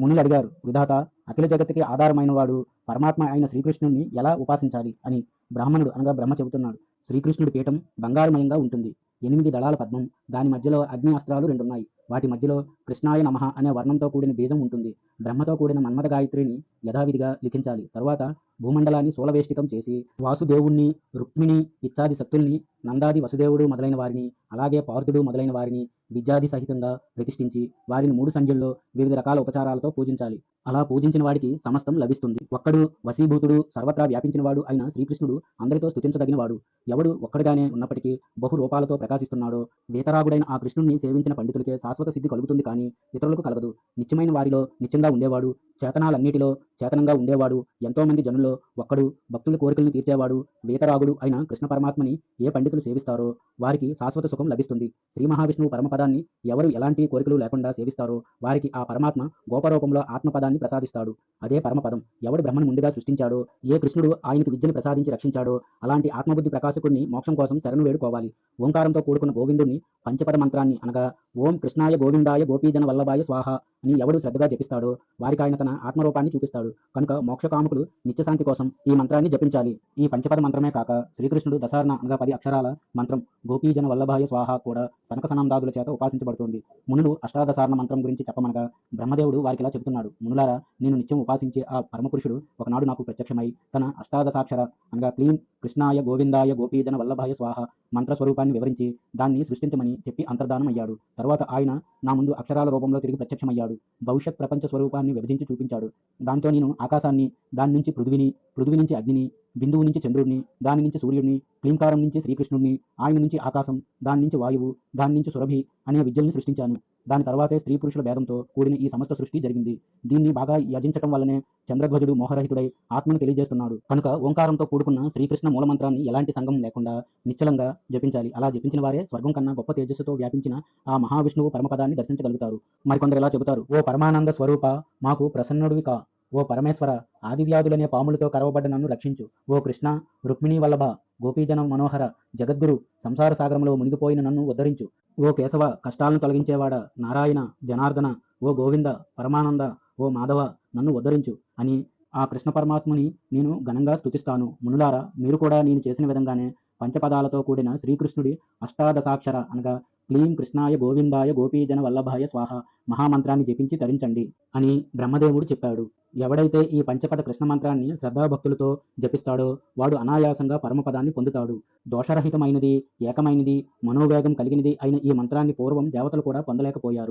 మునులు అడిగారు. విధాత అఖిల జగత్తుకి ఆధారమైన వాడు పరమాత్మ అయిన శ్రీకృష్ణుడిని ఎలా ఉపాసించాలి? అని బ్రాహ్మణుడు అనగా బ్రహ్మ చెబుతున్నాడు. శ్రీకృష్ణుడి పీఠం బంగారుమయంగా ఉంటుంది. ఎనిమిది దళాల పద్మం. దాని మధ్యలో అగ్ని అస్త్రాలు రెండున్నాయి. వాటి మధ్యలో కృష్ణాయ నమః అనే వర్ణంతో కూడిన బీజం ఉంటుంది. బ్రహ్మతో కూడిన మన్మథ గాయత్రిని యథావిధిగా లిఖించాలి. తర్వాత భూమండలాన్ని శూలవేష్టితం చేసి వాసుదేవుణ్ణి రుక్మిణి ఇత్యాది శక్తుల్ని నందాది వసుదేవుడు మొదలైన వారిని అలాగే పార్థుడు మొదలైన వారిని విద్యాది సహితంగా ప్రతిష్ఠించి వారిని మూడు సంధ్యల్లో వివిధ రకాల ఉపచారాలతో పూజించాలి. అలా పూజించిన వాడికి సమస్తం లభిస్తుంది. ఒక్కడు వశీభూతుడు సర్వత్రా వ్యాపించినవాడు అయిన శ్రీకృష్ణుడు అందరితో స్థుతించదగినవాడు ఎవడు ఒక్కడిగానే ఉన్నప్పటికీ బహు రూపాలతో ప్రకాశిస్తున్నాడో వీతరాగుడైన ఆ కృష్ణుడిని సేవించిన పండితులకే శాశ్వత సిద్ధి కలుగుతుంది కానీ ఇతరులకు కలగదు. నిత్యమైన వారిలో నిత్యంగా ఉండేవాడు చేతనాలన్నిటిలో చేతనంగా ఉండేవాడు. ఎంతో మంది జనుల్లో ఒక్కడు భక్తుల కోరికలను తీర్చేవాడు వీతరాగుడు అయిన కృష్ణ పరమాత్మని ఏ పండితులు సేవిస్తారో వారికి శాశ్వత సుఖం లభిస్తుంది. శ్రీ మహావిష్ణువు పరమపదాన్ని ఎవరు ఎలాంటి కోరికలు లేకుండా సేవిస్తారో వారికి ఆ పరమాత్మ గోపరూపంలో ఆత్మపదాన్ని ప్రసాదిస్తాడు. అదే పరమపదం. ఎవడు బ్రహ్మను ముందుగా సృష్టించాడో ఏ కృష్ణుడు ఆయనకు విద్యను ప్రసాదించి రక్షించాడో అలాంటి ఆత్మబుద్ధి ప్రకాశకుడిని మోక్షం కోసం శరణు వేడుకోవాలి. ఓంకారంతో కూడుకున్న గోవిందుడిని పంచపద మంత్రాన్ని అనగా ఓం కృష్ణాయ గోవిందాయ గోపీజన వల్లభాయ స్వాహ అని ఎవడు శ్రద్ధగా జపిస్తాడో వారికి ఆయన తన ఆత్మరూపాన్ని చూపిస్తాడు. కనుక మోక్షకాముకులు నిత్యశాంతి కోసం ఈ మంత్రాన్ని జపించాలి. ఈ పంచపద మంత్రమే కాక శ్రీకృష్ణుడు దశార్ణ అనగా పది అక్షరాల మంత్రం. గోపీజన వల్లభాయ స్వాహ కూడా సనక సనందాదుల చేత ఉపాసించబడుతోంది. మునులు అష్టాదశారణ మంత్రం గురించి చెప్పమనగా బ్రహ్మదేవుడు వారికి ఇలా చెబుతున్నాడు. మునులారా నేను నిత్యం ఉపాసించే ఆ పరమపురుషుడు ఒకనాడు నాకు ప్రత్యక్షమై తన అష్టాదశాక్షర అనగా క్లీం కృష్ణాయ గోవిందాయ గోపీజన వల్లభాయ స్వాహ మంత్ర స్వరూపాన్ని వివరించి దాన్ని సృష్టించమని చెప్పి అంతర్ధానం అయ్యాడు తర్వాత ఆయన నా ముందు అక్షరాల రూపంలో తిరిగి ప్రత్యక్షమయ్యాడు. భవిష్యత్ ప్రపంచ స్వరూపాన్ని విభజించి చూపించాడు. దాంతో నేను ఆకాశాన్ని దాని నుంచి పృథ్వీని పృథివి నుంచి అగ్నిని బిందువు నుంచి చంద్రుడిని దాని నుంచి సూర్యుడిని క్లీంకారం నుంచి శ్రీకృష్ణుడిని ఆయన నుంచి ఆకాశం దాని నుంచి వాయువు దాని నుంచి సురభి అనే విద్యల్ని సృష్టించాను. దాని తర్వాతే స్త్రీ పురుషుల భేదంతో కూడిన ఈ సమస్త సృష్టి జరిగింది. దీన్ని బాగా యజించటం వల్లనే చంద్రధ్వజుడు మోహరహితుడై ఆత్మను తెలియజేస్తున్నాడు. కనుక ఓంకారంతో కూడుకున్న శ్రీకృష్ణ మూలమంత్రాన్ని ఎలాంటి సంఘం లేకుండా నిశ్చలంగా జపించాలి. అలా జపించిన వారే స్వర్గం కన్నా గొప్ప తేజస్సుతో వ్యాపించిన ఆ మహావిష్ణువు పరమపదాన్ని దర్శించగలుగుతారు. మరికొందరు ఇలా చెబుతారు ఓ పరమానంద స్వరూప మాకు ప్రసన్నుడివి కా ఓ పరమేశ్వర ఆదివ్యాధులనే పాములతో కరవబడ్డ నన్ను రక్షించు. ఓ కృష్ణ రుక్మిణీ వల్లభ గోపీజనం మనోహర జగద్గురు సంసార సాగరంలో మునిగిపోయిన నన్ను ఉద్ధరించు. ఓ కేశవ కష్టాలను తొలగించేవాడ నారాయణ జనార్దన ఓ గోవింద పరమానంద ఓ మాధవ నన్ను ఉద్ధరించు అని ఆ కృష్ణ పరమాత్ముని నేను ఘనంగా స్తుతిస్తాను. మునులారా మీరు కూడా నేను చేసిన విధంగానే పంచపదాలతో కూడిన శ్రీకృష్ణుడి అష్టాదశాక్షర అనగా క్లీం కృష్ణాయ గోవిందాయ గోపీజన వల్లభాయ స్వాహ మహామంత్రాన్ని జపించి తరించండి అని బ్రహ్మదేవుడు చెప్పాడు. ఎవడైతే ఈ పంచపద కృష్ణ మంత్రాన్ని శ్రద్ధాభక్తులతో జపిస్తాడో వాడు అనాయాసంగా పరమపదాన్ని పొందుతాడు. దోషరహితమైనది ఏకమైనది మనోవేగం కలిగినది అయిన ఈ మంత్రాన్ని పూర్వం దేవతలు కూడా పొందలేకపోయారు.